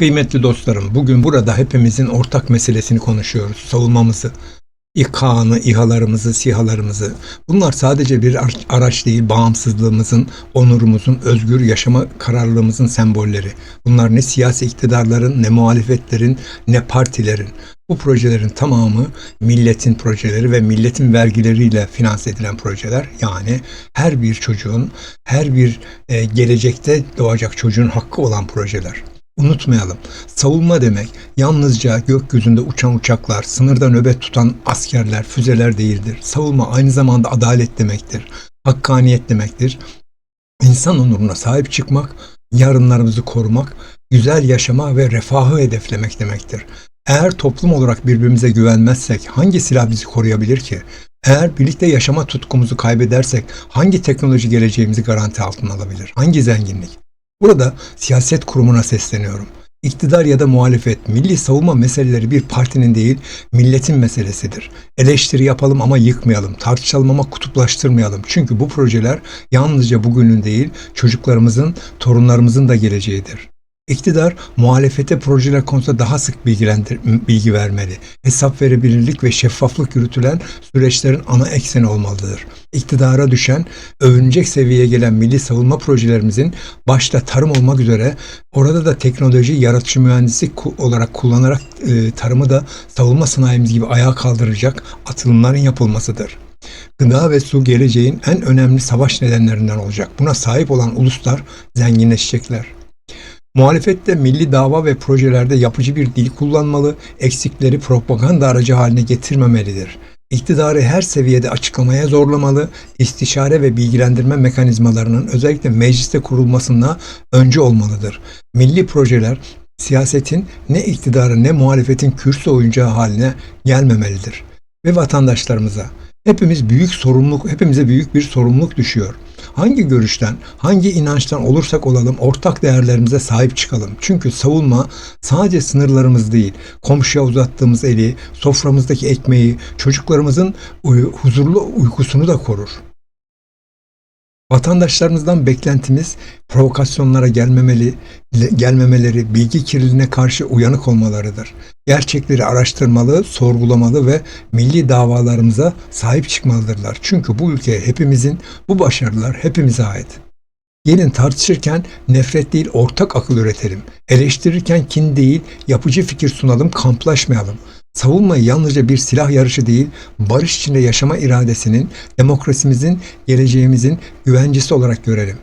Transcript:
Kıymetli dostlarım, bugün burada hepimizin ortak meselesini konuşuyoruz. Savunmamızı, İK'nı, İHA'larımızı, SİHA'larımızı. Bunlar sadece bir ar- araç değil, bağımsızlığımızın, onurumuzun, özgür yaşama kararlılığımızın sembolleri. Bunlar ne siyasi iktidarların, ne muhalefetlerin, ne partilerin. Bu projelerin tamamı milletin projeleri ve milletin vergileriyle finanse edilen projeler. Yani her bir çocuğun, her bir e, gelecekte doğacak çocuğun hakkı olan projeler. Unutmayalım. Savunma demek yalnızca gökyüzünde uçan uçaklar, sınırda nöbet tutan askerler, füzeler değildir. Savunma aynı zamanda adalet demektir. Hakkaniyet demektir. İnsan onuruna sahip çıkmak, yarınlarımızı korumak, güzel yaşama ve refahı hedeflemek demektir. Eğer toplum olarak birbirimize güvenmezsek hangi silah bizi koruyabilir ki? Eğer birlikte yaşama tutkumuzu kaybedersek hangi teknoloji geleceğimizi garanti altına alabilir? Hangi zenginlik? Burada siyaset kurumuna sesleniyorum. İktidar ya da muhalefet, milli savunma meseleleri bir partinin değil, milletin meselesidir. Eleştiri yapalım ama yıkmayalım, tartışalım ama kutuplaştırmayalım. Çünkü bu projeler yalnızca bugünün değil, çocuklarımızın, torunlarımızın da geleceğidir. İktidar muhalefete projeler konusunda daha sık bilgilendir, bilgi vermeli. Hesap verebilirlik ve şeffaflık yürütülen süreçlerin ana ekseni olmalıdır. İktidara düşen, övünecek seviyeye gelen milli savunma projelerimizin başta tarım olmak üzere orada da teknoloji, yaratıcı mühendislik ku- olarak kullanarak e, tarımı da savunma sanayimiz gibi ayağa kaldıracak atılımların yapılmasıdır. Gıda ve su geleceğin en önemli savaş nedenlerinden olacak. Buna sahip olan uluslar zenginleşecekler. Muhalefette milli dava ve projelerde yapıcı bir dil kullanmalı, eksikleri propaganda aracı haline getirmemelidir. İktidarı her seviyede açıklamaya zorlamalı, istişare ve bilgilendirme mekanizmalarının özellikle mecliste kurulmasına önce olmalıdır. Milli projeler siyasetin ne iktidarı ne muhalefetin kürsü oyuncağı haline gelmemelidir. Ve vatandaşlarımıza hepimiz büyük sorumluluk, hepimize büyük bir sorumluluk düşüyor. Hangi görüşten, hangi inançtan olursak olalım ortak değerlerimize sahip çıkalım. Çünkü savunma sadece sınırlarımız değil, komşuya uzattığımız eli, soframızdaki ekmeği, çocuklarımızın uy- huzurlu uykusunu da korur. Vatandaşlarımızdan beklentimiz provokasyonlara gelmemeli, gelmemeleri, bilgi kirliliğine karşı uyanık olmalarıdır. Gerçekleri araştırmalı, sorgulamalı ve milli davalarımıza sahip çıkmalıdırlar. Çünkü bu ülke hepimizin, bu başarılar hepimize ait. Gelin tartışırken nefret değil ortak akıl üretelim. Eleştirirken kin değil yapıcı fikir sunalım, kamplaşmayalım. Savunmayı yalnızca bir silah yarışı değil, barış içinde yaşama iradesinin, demokrasimizin, geleceğimizin güvencesi olarak görelim.